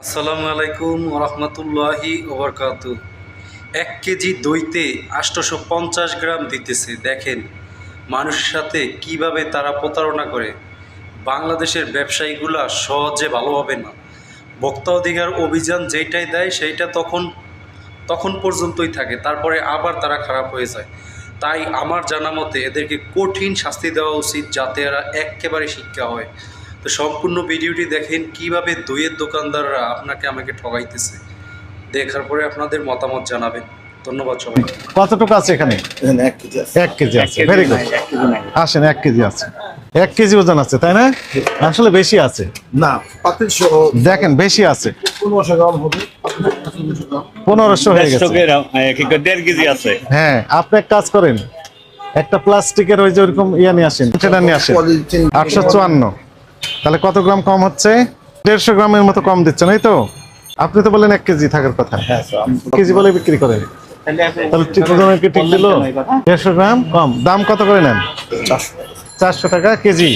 আসসালামু আলাইকুম রহমতুল্লাহি ওবরকাত। এক কেজি দইতে আটশোশো পঞ্চাশ গ্রাম দিতেছে। দেখেন, মানুষের সাথে কীভাবে তারা প্রতারণা করে। বাংলাদেশের ব্যবসায়ীগুলা সহজে ভালো হবে না। ভোক্তা অধিকার অভিযান যেইটাই দেয়, সেইটা তখন তখন পর্যন্তই থাকে। তারপরে আবার তারা খারাপ হয়ে যায়। তাই আমার জানা মতে এদেরকে কঠিন শাস্তি দেওয়া উচিত যাতে এরা একেবারে শিক্ষা হয়। তো সম্পূর্ণ ভিডিওটি দেখেন কীভাবে দইয়ের দোকানদাররা আপনাকে আমাকে ঠগাইতেছে। দেখার পরে আপনাদের মতামত জানাবেন। ধন্যবাদ সবাই কতটুকু আছে এখানে? এক কেজি আছে। এক কেজি আছে। ভেরি গুড আসেন এক কেজি আছে। এক কেজি ওজন আছে তাই না? আসলে বেশি আছে। না দেখেন বেশি আছে। পনেরোশো হয়ে গেছে। দেড় কেজি আছে। হ্যাঁ আপনি এক কাজ করেন। একটা প্লাস্টিকের ওই যে ওরকম ইয়ে নিয়ে আসেন সেটা নিয়ে আসেন। আটশো চুয়ান্ন। তাহলে কত গ্রাম কম হচ্ছে? দেড়শো গ্রামের মতো কম দিচ্ছেন এই তো? আপনি তো বললেন এক কেজি থাকার কথা। হ্যাঁ কেজি বলে বিক্রি করেন তাহলে ঠিক দিল? দেড়শো গ্রাম কম। দাম কত করে নেন? চারশো। টাকা কেজি।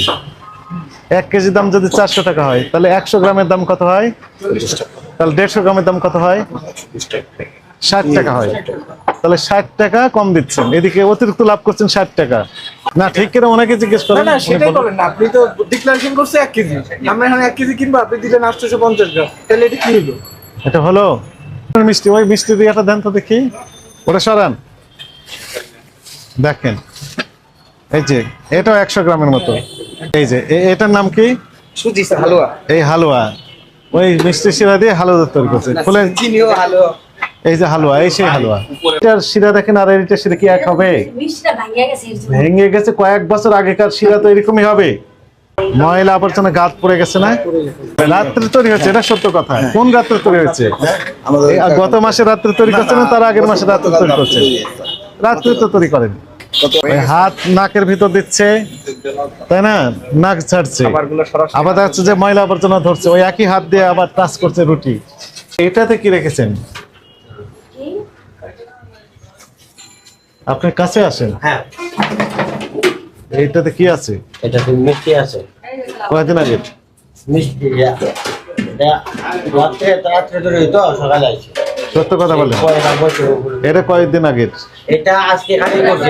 এক কেজি দাম যদি চারশো টাকা হয় তাহলে একশো গ্রামের দাম কত হয়? তাহলে দেড়শো গ্রামের দাম কত হয়? ষাট টাকা হয়। তাহলে ষাট টাকা কম দিচ্ছেন। এদিকে অতিরিক্ত লাভ করছেন ষাট টাকা। না ঠিক কিনা ওনাকে জিজ্ঞেস করেন? না সেটাই করেন না। আপনি তো ডিক্লারেশন করছে এক কেজি। আমরা এখানে এক কেজি কিনবো আপনি দিলেন আটশোশো পঞ্চাশ গ্রাম। তাহলে এটা কি হলো? এটা হলো? মিষ্টি ওই মিষ্টি দিয়ে একটা দেন তো দেখি। ওটা সরান। দেখেন। এই যে এটাও একশো গ্রামের মতো। এই যে এটার নাম কি? সুজি হালুয়া। এই হালুয়া। ওই মিষ্টি শিরা দিয়ে হালুয়া তৈরি করছে। খুলেন চিনিও হালুয়া। এই যে হালুয়া এই সেই হালুয়া। এটার শিরা দেখেন আর এটার শিরা কি এক হবে। ভেঙে গেছে কয়েক বছর আগেকার শিরা তো এরকমই হবে। ময়লা আবর্জনা গাত পড়ে গেছে না? রাত্রে তৈরি হচ্ছে এটা সত্য কথা। কোন রাত্রে তৈরি হচ্ছে? আমাদের গত মাসে রাত্রে তৈরি করছে না তার আগের মাসে রাত্রে তৈরি করছে। রাত্রে তো তৈরি করেন। হাত নাকের ভিতর দিচ্ছে তাই না? নাক ছাড়ছে। আবার দেখা যাচ্ছে যে ময়লা আবর্জনা ধরছে ওই একই হাত দিয়ে আবার টাচ করছে রুটি। এটাতে কি রেখেছেন? আপনি কাছে আসেন। হ্যাঁ। এইটাতে কি আছে? এটাতে মিষ্টি আছে। কয়েকদিন আগে? মিষ্টি রাত্রে রাত্রে ধরে তো সকালে আছে সত্য কথা। এটা কয়েকদিন আগের? এটা আজকে খালি করছে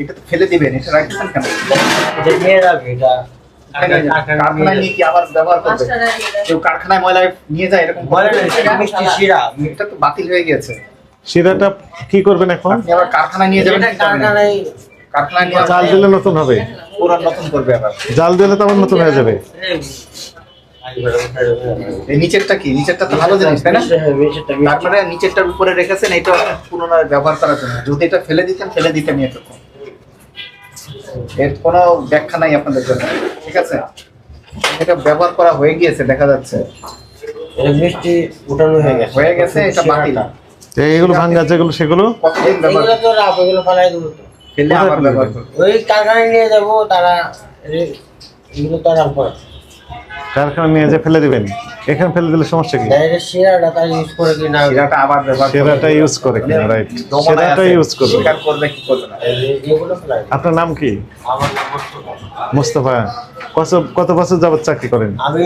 এটা ফেলে দিবেন এটা রাখতেছেন কেন? এটা নিয়ে যাবে এটা কারখানায় নিয়ে কি আবার ব্যবহার করবে? কেউ কারখানায় ময়লা নিয়ে যায় এরকম বলে না, এটা মিষ্টি শিরা। এটা তো বাতিল হয়ে গেছে শিরাটা কি করবেন এখন? আপনি আবার কারখানায় নিয়ে যাবেন এটা কারখানায় কারখানায় নিয়ে জাল দিলে নতুন হবে। পুরান নতুন করবে আবার। জাল দিলে তো আবার নতুন হয়ে যাবে। এই নিচেরটা কি? নিচেরটা তো ভালো জিনিস তাই না? মিষ্টি। তারপরে নিচেরটার উপরে রেখেছেন এটা পুনরায় ব্যবহার করার জন্য। যদি এটা ফেলে দিতেন ফেলে দিতেন এটুকু এর কোনো ব্যাখ্যা নাই আপনাদের জন্য। ঠিক আছে? এটা ব্যবহার করা হয়ে গিয়েছে দেখা যাচ্ছে। এটা মিষ্টি উঠানো হয়ে গেছে। হয়ে গেছে এটা বাতিল। এইগুলো ভাঙ্গা এগুলো সেগুলো? এগুলো তো রাখ এগুলো ফলাই দেবো? করবে ওই কারখানায় নিয়ে যাব তারা এগুলো তো আর করে কারখানা নিয়ে যে ফেলে দিবেন। এখানে ফেলে দিলে সমস্যা কি? এটা ইউজ করে কি না? শিরাটা আবার সেরাটা ইউজ করে কিনা রাইট সেরাটা ইউজ করবে। স্বীকার করবে কি করবে না? এই- এগুলো ফেলাই আপনার নাম কি? আমার নাম মোস্তফা। মোস্তফা। কত কত বছর যাবত চাকরি করেন? আমি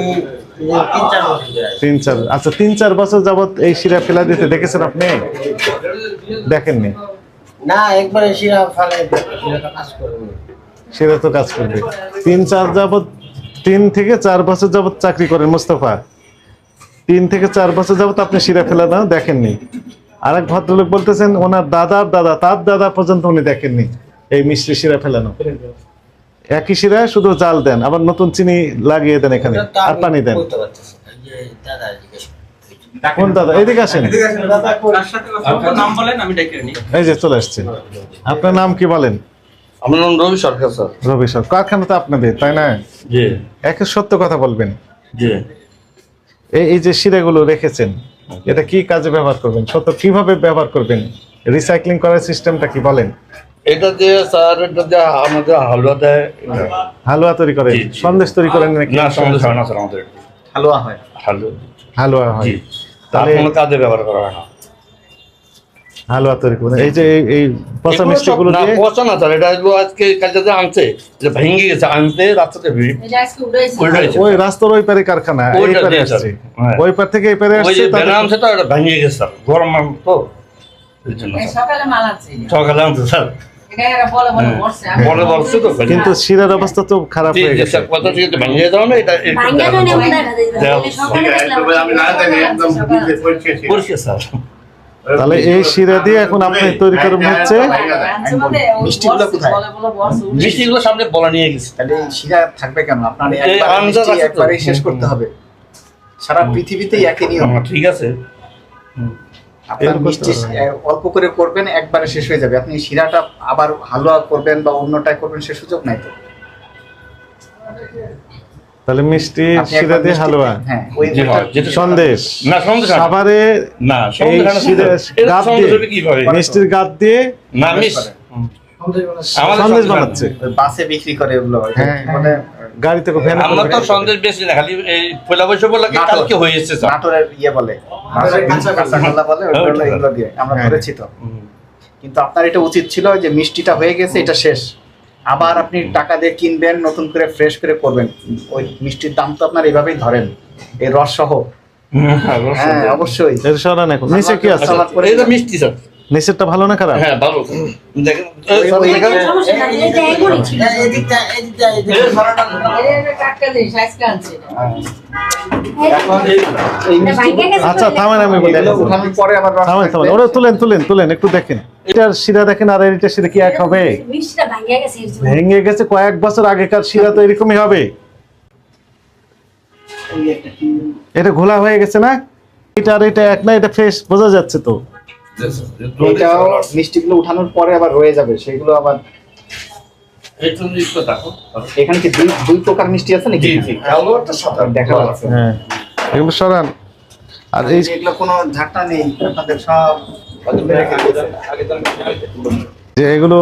তিন চার বছর ধরে তিন চার আচ্ছা তিন চার বছর যাবত এই শিরা ফেলা দিতে দেখেছেন আপনি? দেখেননি? না একবারে শিরা করবে। সেটা তো কাজ করবে। তিন চার যাবত তিন থেকে চার বছর যাবত চাকরি করেন মোস্তফা। তিন থেকে চার বছর যাবৎ আপনি শিরা ফেলা না দেখেননি। আর এক ভদ্রলোক বলতেছেন ওনার দাদার দাদা তার দাদা পর্যন্ত উনি দেখেননি এই মিষ্টি শিরা ফেলানো। একই শিরা শুধু জাল দেন আবার নতুন চিনি লাগিয়ে দেন এখানে আর পানি দেন। কোন দাদা? এইদিকে আসেন। আপনার নাম বলেন আমি ডেকে নিই এই যে চলে আসছেন আপনার নাম কি বলেন? আমার নাম রবি সরকার স্যার। রবি সর কারখানা তো আপনাদের তাই না? জি। একে সত্য কথা বলবেন। জি। এই এই যে শিরাগুলো রেখেছেন এটা কি কাজে ব্যবহার করবেন? সত্য কীভাবে ব্যবহার করবেন? রিসাইক্লিং করার সিস্টেমটা কি বলেন? এটা যে স্যার এটা যে আমাদের হালুয়া দেয় হালুয়া তৈরি করেন? জি। সন্দেশ তৈরি করেন নাকি? না সন্দেশ হয় না স্যার আমাদের। হালুয়া হয়। হালুয়া। হালুয়া হয়। জি। তাহলে কোনো কাজে ব্যবহার করা হয় না। হালুয়া তৈরি করবেন। এই যে এই- পচা এগুলো মিষ্টি গুলো না, দিয়ে পচা না স্যার এটা আজকে আনছে যে ভেঙে গেছে আনতে রাস্তাতে। ওই রাস্তার ওই পারে কারখানা ওইটা পারে আসছে। হ্যাঁ। ওই পার থেকে এই পারে ওই আসছে যে তাদের- ব্যানার আনছে তো এটা ভেঙে গেছে স্যার গরম তো সকালে মাল আছে সকালে আনছে স্যার। তো কিন্তু শিরার অবস্থা তো খারাপ হয়ে গেছে। এটা তাহলে এই শিরা দিয়ে এখন আপনি তৈরি করবেন হচ্ছে মিষ্টিগুলো কোথায়? মিষ্টিগুলো সামনে বলা নিয়ে গেছে। তাহলে এই শিরা থাকবে কেন? আপনার একবার শেষ করতে হবে। সারা পৃথিবীতেই একই নিয়ম। আমার ঠিক আছে। আপনার মিষ্টি অল্প করে করবেন একবারে শেষ হয়ে যাবে। আপনি শিরাটা আবার হালুয়া করবেন বা অন্যটা করবেন সে সুযোগ নাই তো। তাহলে মিষ্টি আপনি দিয়ে হালুয়া। হ্যাঁ। ওই জি, যেটা সন্দেশ। না সন্দেশ আনা। না দিয়ে মিষ্টির গাদ দিয়ে না সন্দেশ সন্দেশ বানাচ্ছে। বাসে বিক্রি করে যে হ্যাঁ, কি বলে গাড়িতে ভ্যানে আমরা তো সন্দেশ বেশি না খালি এই পয়লা বৈশাখ বলে কালকে হয়ে নাটোরের ইয়ে বলে। কাঁচা কলা বলে হ্যাঁ, এগুলো দিয়ে। আমরা হ্যাঁ। করেছি তো। কিন্তু আপনার এটা উচিত ছিল যে মিষ্টিটা হয়ে গেছে এটা শেষ। আবার আপনি টাকা দিয়ে কিনবেন নতুন করে ফ্রেশ করে করবেন। ওই মিষ্টির দাম তো আপনার এইভাবেই ধরেন। এই রস সহ হ্যাঁ অবশ্যই। এর সরান এখন। নিচে কি আছে? এটা মিষ্টি স্যার। নিচেরটা ভালো না খারাপ? হ্যাঁ ভালো। দেখেন আচ্ছা থামেন আমি বলি রস থামেন থামেন। ওরা তুলেন তুলেন তুলেন একটু দেখেন। এটার শিরা দেখেন আর এটার শিরা কি এক হবে? ভেঙে গেছে কয়েক বছর আগেকার শিরা তো এরকমই হবে। এটা ঘোলা হয়ে গেছে না? এটা আর এটা এক না এটা ফ্রেশ বোঝা যাচ্ছে তো। এটাও মিষ্টিগুলো উঠানোর পরে আবার রয়ে যাবে সেগুলো আবার এখানে কি দুই দুই প্রকার মিষ্টি আছে নাকি? জি জি কালোটা সাদা দেখা যাচ্ছে। হ্যাঁ। এগুলো সরান আর এই এগুলো কোনো ঝাঁটা নেই আপনাদের সব দিয়েছে। যে এগুলো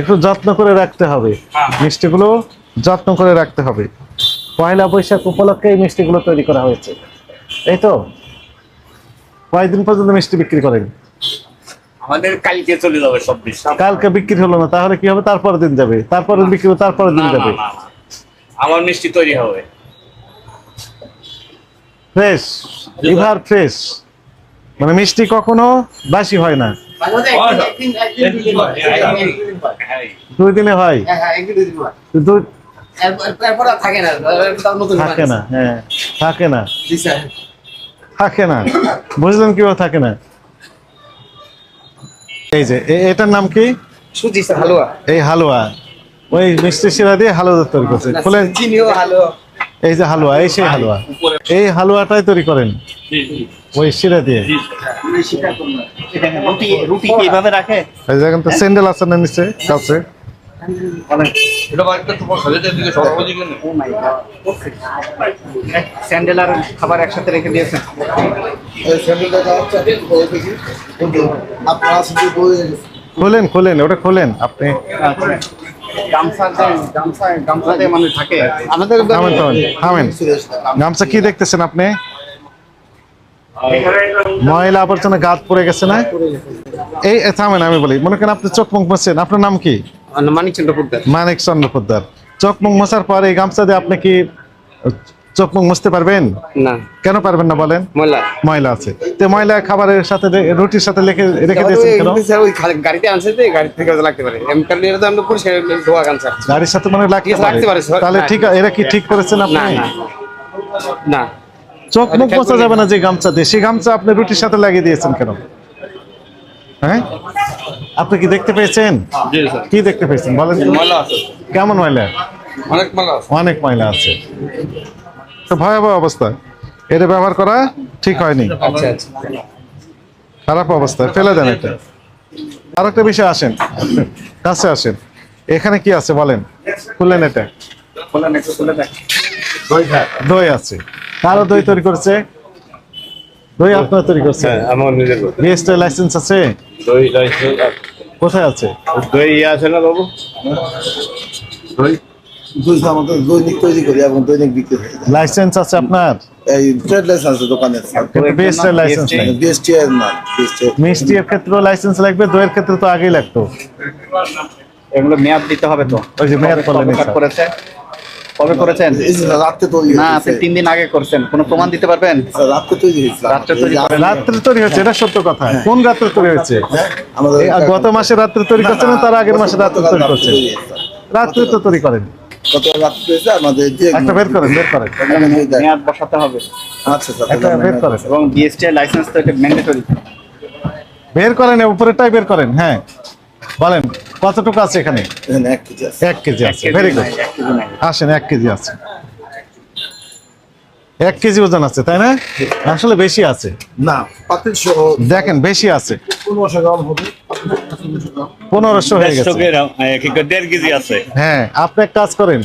একটু যত্ন করে রাখতে হবে। মিষ্টিগুলো যত্ন করে রাখতে হবে। পয়লা বৈশাখ উপলক্ষে এই মিষ্টিগুলো তৈরি করা হয়েছে। এই তো? কয়েকদিন পর্যন্ত মিষ্টি বিক্রি করেন? আমাদের কালকে চলে যাবে সব বেশি কালকে বিক্রি হলো না তাহলে কি হবে? দিন যাবে। তারপরে বিক্রি হবে দিন যাবে। আমার মিষ্টি তৈরি হবে। ফ্রেশ লিভার ফ্রেশ। মানে মিষ্টি কখনো বাসি হয় না। দুই দিনে হয়? কিন্তু থাকে না হ্যাঁ। থাকে না। থাকে না। বুঝলেন কীভাবে থাকে না? এই যে এটার নাম কি? সুজি হালুয়া। এই হালুয়া। ওই মিষ্টি শিরা দিয়ে হালুয়া তৈরি করছে। হালুয়া। এই যে হালুয়া এই সেই হালুয়া। এই হালুয়াটাই তৈরি করেন। ওই শিরা দিয়ে। রুটি এইভাবে রাখে? এই দেখেন তো স্যান্ডেল আছে না নিচে কাছে? স্যান্ডেল আর খাবার একসাথে রেখে দিয়েছেন। বলে খোলেন খোলেন ওটা খোলেন আপনি। গামছা মানে কি দেখতেছেন আপনি? ময়লা আবর্জনা গাত পড়ে গেছে না? এই থামেন আমি বলি মনে করেন আপনি চোখ মুখ আপনার নাম কি? মানিক চন্দ্র পোদ্দার মানিক চন্দ্র পোদ্দার চোখ মুখ মোছার পরে এই গামছা দিয়ে আপনি কি চোখ মুখ মুছতে পারবেন? না। কেন পারবেন না বলেন? ময়লা। ময়লা আছে। তো ময়লা খাবারের সাথে রুটির সাথে রেখে রেখে দিয়েছেন কেন? ওই গাড়িতে আনছে তো গাড়ি থেকে লাগতে পারে। এম কারণে এটা তো আমরা পরিষ্কার ধোয়া স্যার গাড়ির সাথে মানে লাগতে পারে। পারে, তাহলে। ঠিক এরা কি ঠিক করেছেন আপনি? না। চোখ মুখ মোছা যাবে না যে গামছা দিয়ে সেই গামছা আপনি রুটির সাথে লাগিয়ে দিয়েছেন কেন? হ্যাঁ? আপনি কি দেখতে পেয়েছেন? কি দেখতে পেয়েছেন? বলেন। তো? ময়লা আছে। কেমন ময়লা? অনেক ময়লা আছে। অনেক ময়লা আছে। তো ভয়াবহ অবস্থা। এটা ব্যবহার করা ঠিক হয়নি। আচ্ছা আচ্ছা। খারাপ অবস্থা। ফেলে দেন এটা। আর একটা বিষয় আসেন। কাছে আসেন। এখানে কি আছে বলেন? খুললেন এটা। দই আছে। কারও দই তৈরি করছে? দই আপনার তৈরি করছে? আমার নিজের বিএসটি লাইসেন্স আছে? দই লাইসেন্স কোথায় আছে? দই ইয়ে আছে না বাবু? দই? আমাদের দৈনিক তৈরি করি এবং দৈনিক বিক্রি লাইসেন্স আছে আপনার? এই ট্রেড লাইসেন্স আছে। দোকানের বিএসটি লাইসেন্স নেই। বিএসটি এর না মিষ্টি এর ক্ষেত্রে লাইসেন্স লাগবে দইয়ের ক্ষেত্রে তো আগেই লাগতো। এগুলো মেয়াদ দিতে হবে তো। ওই যে মেয়াদ করেছে? কবে করেছেন? রাত্রে তৈরি না আপনি তিন দিন আগে করছেন। কোনো প্রমাণ দিতে পারবেন? রাত্রে তৈরি হয়েছিল রাত্রে তৈরি যে করেন। রাত্রে তৈরি হয়েছে এটা সত্য কথা। কোন রাত্রে তৈরি হয়েছে? হ্যাঁ, গত মাসে রাত্রে তৈরি করছেন তার আগের মাসে রাত্রে তৈরি করছেন? রাত্রে তো তৈরি করেন। রাত্রে হয়েছে একটা বের করেন বের করেন। মেয়াদ বসাতে হবে। আচ্ছা একটা বের করেন। এবং বিএসটি লাইসেন্স তো এটা ম্যান্ডেটরি বের করেন উপরেরটাই বের করেন হ্যাঁ। বলেন। কতটুকু আছে এখানে? এক কেজি আছে। এক কেজি আছে ভেরি গুড আসেন এক কেজি আছে। এক কেজি ওজন আছে তাই না? আসলে বেশি আছে। না দেখেন বেশি আছে। পনেরোশো হয়ে গেছে। দেড় কেজি আছে। হ্যাঁ আপনি এক কাজ করেন।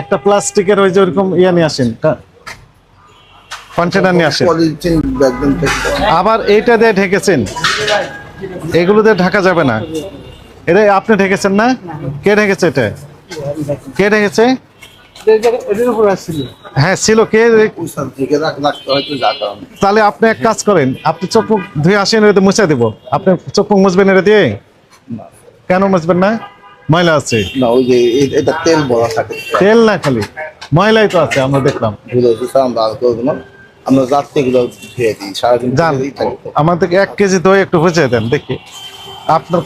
একটা প্লাস্টিকের ওই যে ওরকম ইয়া নিয়ে আসেন কন্টেনার নিয়ে আসেন। আবার এইটা দিয়ে ঢেকেছেন। এগুলো দিয়ে ঢাকা যাবে না। এটা আপনি ঢেকেছেন না? কে ঢেকেছে এটা? কে ঢেকেছে? হ্যাঁ ছিল। কে তাহলে আপনি এক কাজ করেন। আপনি চোখ মুখ ধুয়ে আসেন এটা মুছে দেবো। আপনি চোখ মুখ মুছবেন এটা দিয়ে? কেন মুছবেন না? ময়লা আছে। না ওই যে এটা তেল বড়া থাকে। তেল না খালি। ময়লাই তো আছে আমরা দেখলাম। আমরা এগুলো ধুয়ে দিই সারাদিন যান। ধুয়ে দিই থাকে আমাদের এক কেজি দই একটু বুঝিয়ে দেন দেখি। আপনার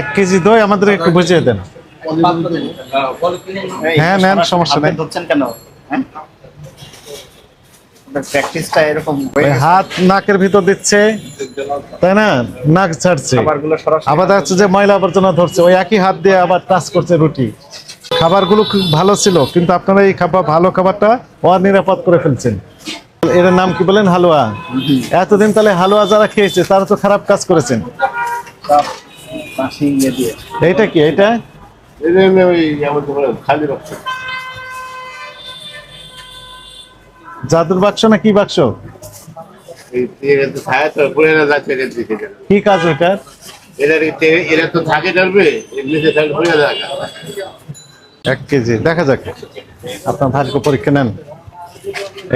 এক কেজি দই আমাদের একটু বুঝিয়ে দেন। হ্যাঁ, নেন, সমস্যা নেই। ধরছেন কেন? হ্যাঁ? প্র্যাকটিসটা এরকম। হাত নাকের ভিতর দিচ্ছে তাই না? নাক ছাড়ছে। আবার দেখা যে ময়লা আবর্জনা ধরছে। ওই একই হাত দিয়ে আবার টাচ করছে রুটি। খাবারগুলো খুব ভালো ছিল কিন্তু আপনারা এই খাবার ভালো খাবারটা অনিরাপদ করে ফেলছেন। এর নাম কি বলেন? হালুয়া। এতদিন তাহলে হালুয়া যারা খেয়েছে তারা তো খারাপ কাজ করেছেন। মাসি ইয়ে দিয়ে। কি এটা খালি রক্ত জাদুর বাক্স না কি বাক্স? ছায়া তো পড়ে না যাচ্ছে এদের দিকে কি কাজ ওইটার এরা এরা তো থাকে এক কেজি দেখা যাক। আপনার ভাগ্য পরীক্ষা নেন।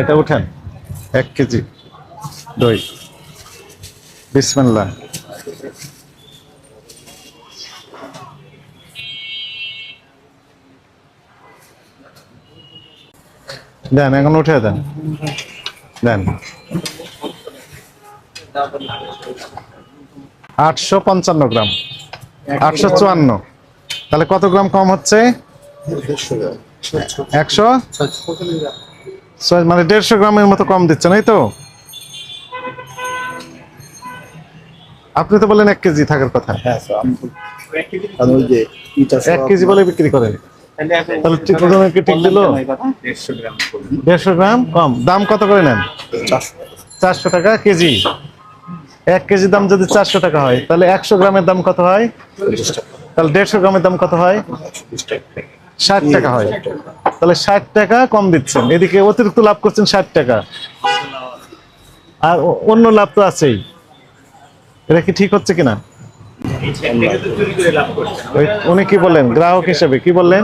এটা উঠেন। এক কেজি দই। বিসমিল্লাহ। দেন এখন উঠে দেন। দেন। আটশো পঞ্চান্ন গ্রাম। আটশো চুয়ান্ন। তাহলে কত গ্রাম কম হচ্ছে? একশো? ছয়- মানে দেড়শো গ্রামের মতো কম দিচ্ছেন এই তো? আপনি তো বললেন এক কেজি থাকার কথা। হ্যাঁ এক কেজি বলে বিক্রি করেন। তাহলে ঠিক ওজনের কি ঠিক দিল? দেড়শো গ্রাম কম। দাম কত করে নেন? চারশো টাকা। কেজি। এক কেজি দাম যদি চারশো টাকা হয় তাহলে একশো গ্রামের দাম কত হয়? তাহলে দেড়শো গ্রামের দাম কত হয়? ষাট টাকা হয়। তাহলে ষাট টাকা কম দিচ্ছেন। এদিকে অতিরিক্ত লাভ করছেন ষাট টাকা। আর অন্য লাভ তো আছেই। এটা কি ঠিক হচ্ছে কিনা? উনি কি বললেন গ্রাহক হিসেবে কি বললেন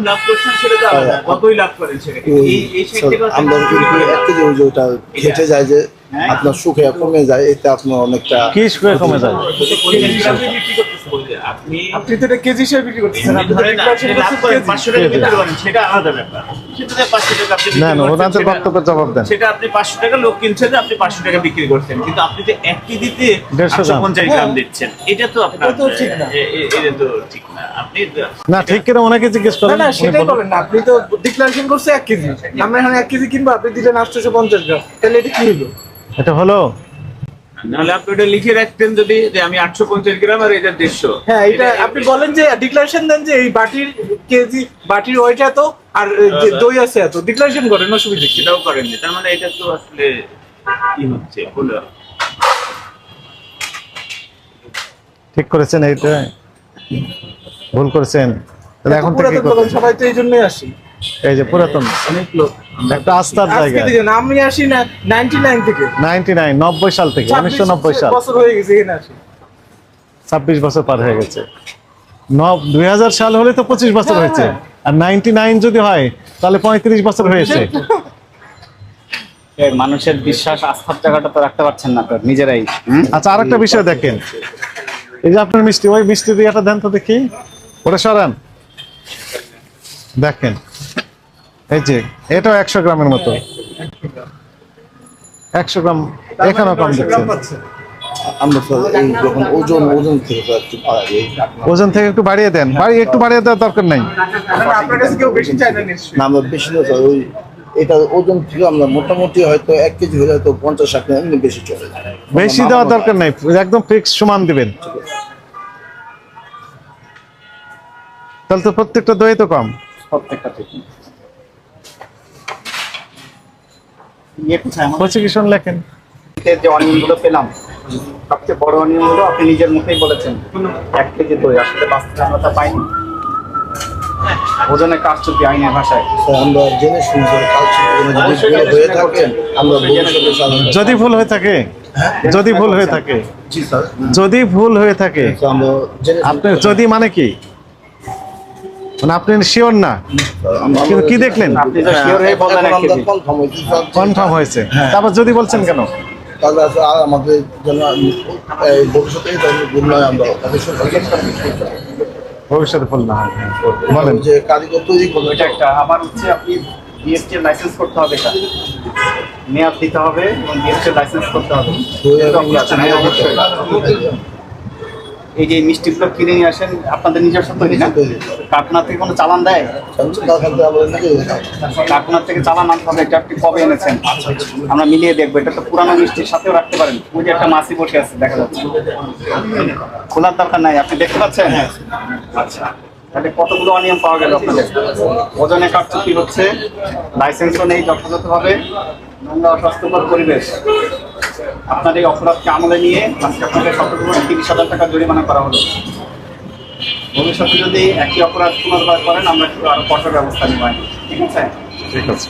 আমরা এক যে ওটা ঘেটে যায় যে আপনার সুখে কমে যায় এতে আপনার অনেকটা কি সুখে কমে যায় আপনি তো এটা কেজি হিসেবে বিক্রি করতেছেন আপনি তো declaration করছেন কেজি। সেটা আলাদা ব্যাপার। সেটা পাঁচশো টাকা আপনি না না বিক্রি করছেন, ওনাদের বক্তব্যের জবাব দেন। সেটা আপনি পাঁচশো টাকা লোক কিনছে যে আপনি পাঁচশো টাকা বিক্রি করছেন কিন্তু আপনি যে এক কেজিতে দেড়শো একশো গ্রাম। পঞ্চাশ গ্রাম দিচ্ছেন এটা তো আপনার এটা তো ঠিক না। এটা তো ঠিক না। আপনি না ঠিক কিনা ওনাকে জিজ্ঞেস না করেন না উনি সেটাই বলেন। না আপনি তো ডিক্লারেশন করছে এক কেজি। আমরা এখানে এক কেজি কিনবো আপনি দিলেন আটশোশো পঞ্চাশ গ্রাম তাহলে এটা কি হলো এটা হলো নাহলে আপনি ওটা লিখে রাখতেন যদি যে আমি আটশো পঞ্চাশ গ্রাম আর এটা দেড়শো। হ্যাঁ এটা আপনি বলেন যে ডিক্লারেশন দেন যে এই বাটির কেজি বাটির ওইটা এত আর দই আছে এত। ডিক্লারেশন করেন অসুবিধা কি? সেটাও করেননি তার মানে এটা তো আসলে কি হচ্ছে ভুল ঠিক করেছেন এইটা ভুল করেছেন। তাহলে এখন থেকে সবাই তো এই জন্যই আসি। এই যে পুরাতন। অনেক লোক একটা আস্থার জায়গা আমি আসি না নাইনটি নাইন থেকে। নাইনটি নাইন নব্বই সাল থেকে উনিশশো নব্বই সাল। বছর হয়ে গেছে এখানে আসি। ছাব্বিশ বছর পার হয়ে গেছে। নব দুই হাজার সাল হলে তো পঁচিশ বছর হ্যাঁ, হয়েছে। হ্যাঁ। আর নাইনটি নাইন যদি হয় তাহলে পঁয়ত্রিশ বছর হয়েছে। এই মানুষের বিশ্বাস আস্থার জায়গাটা তো রাখতে পারছেন না আপনার নিজেরাই? আচ্ছা আরেকটা বিষয় দেখেন। এই যে আপনার মিষ্টি ওই মিষ্টি দিয়ে একটা দেন তো দেখি। ওটা সরান। দেখেন। এই যে এটাও একশো গ্রামের মতো। একশো গ্রাম এখানেও কম আমরা যখন ওজন ওজন থেকে একটু ওজন থেকে একটু বাড়িয়ে দেন। বাড়ি একটু বাড়িয়ে দেওয়ার দরকার নাই। কারণ আপনার কাছে কেউ বেশি না আমরা বেশি না ওই এটা ওজন থেকে আমরা মোটামুটি হয়তো এক কেজি হলে হয়তো পঞ্চাশ ষাট এমনি বেশি চলে বেশি দেওয়ার দরকার নাই। একদম ফিক্স সমান দিবেন। তাহলে তো প্রত্যেকটা দই তো কম। প্রত্যেকটা ঠিক ইয়ে কোথায় প্রসিকিউশন লেখেন যে অনিয়মগুলো পেলাম সবচেয়ে বড় অনিয়মগুলো আপনি নিজের মুখেই বলেছেন। এক কেজি দই আসলে বাস্তবে আমরা তা পাইনি। ওজনে কারচুপি আইনের ভাষায়? স্যার আমরা জেনে শুনে স্যার যদি ভুল হয়ে থাকে আমরা যদি ভুল হয়ে থাকে? যদি ভুল হয়ে থাকে? যদি ভুল হয়ে থাকে? আপনি যদি মানে কি? মানে আপনি শিওর না? কিন্তু কি দেখলেন? হয়ে কনফার্ম হয়েছে। হয়েছে তারপর যদি বলছেন কেন? তাহলে আমাদের জন্য ভবিষ্যতে ভবিষ্যতে ভুল না হয় হ্যাঁ। বলেন। যে কারিগর তৈরি করবে ওইটা একটা আমার হচ্ছে আপনি বিএসটি লাইসেন্স করতে হবে এটা। মেয়াদ দিতে হবে এবং বিএসটি লাইসেন্স করতে হবে এটা অপরাধ। হ্যাঁ, অবশ্যই। এই যে মিষ্টিগুলো কিনে নিয়ে আসেন আপনাদের নিজস্ব তৈরি না? থেকে কোনো চালান দেয়? কারখানা থেকে চালান আনতে হবে এটা আপনি কবে এনেছেন? আমরা মিলিয়ে দেখব এটা তো পুরানো মিষ্টির সাথেও রাখতে পারেন। ওই যে একটা মাছি বসে আছে দেখা যাচ্ছে। খোলার দরকার নাই আপনি দেখতে পাচ্ছেন? আচ্ছা তাহলে কতগুলো অনিয়ম পাওয়া গেল আপনাদের? ওজনে কারচুপি হচ্ছে লাইসেন্সও নেই যথাযথভাবে নোংরা অস্বাস্থ্যকর পরিবেশ। আপনার এই অপরাধকে আমলে নিয়ে আজকে আপনাকে সতর্কভাবে তিরিশ হাজার টাকা জরিমানা করা হলো। ভবিষ্যতে যদি একই অপরাধ পুনর্বার করেন, আমরা একটু আরও কঠোর ব্যবস্থা নেব ঠিক আছে? ঠিক আছে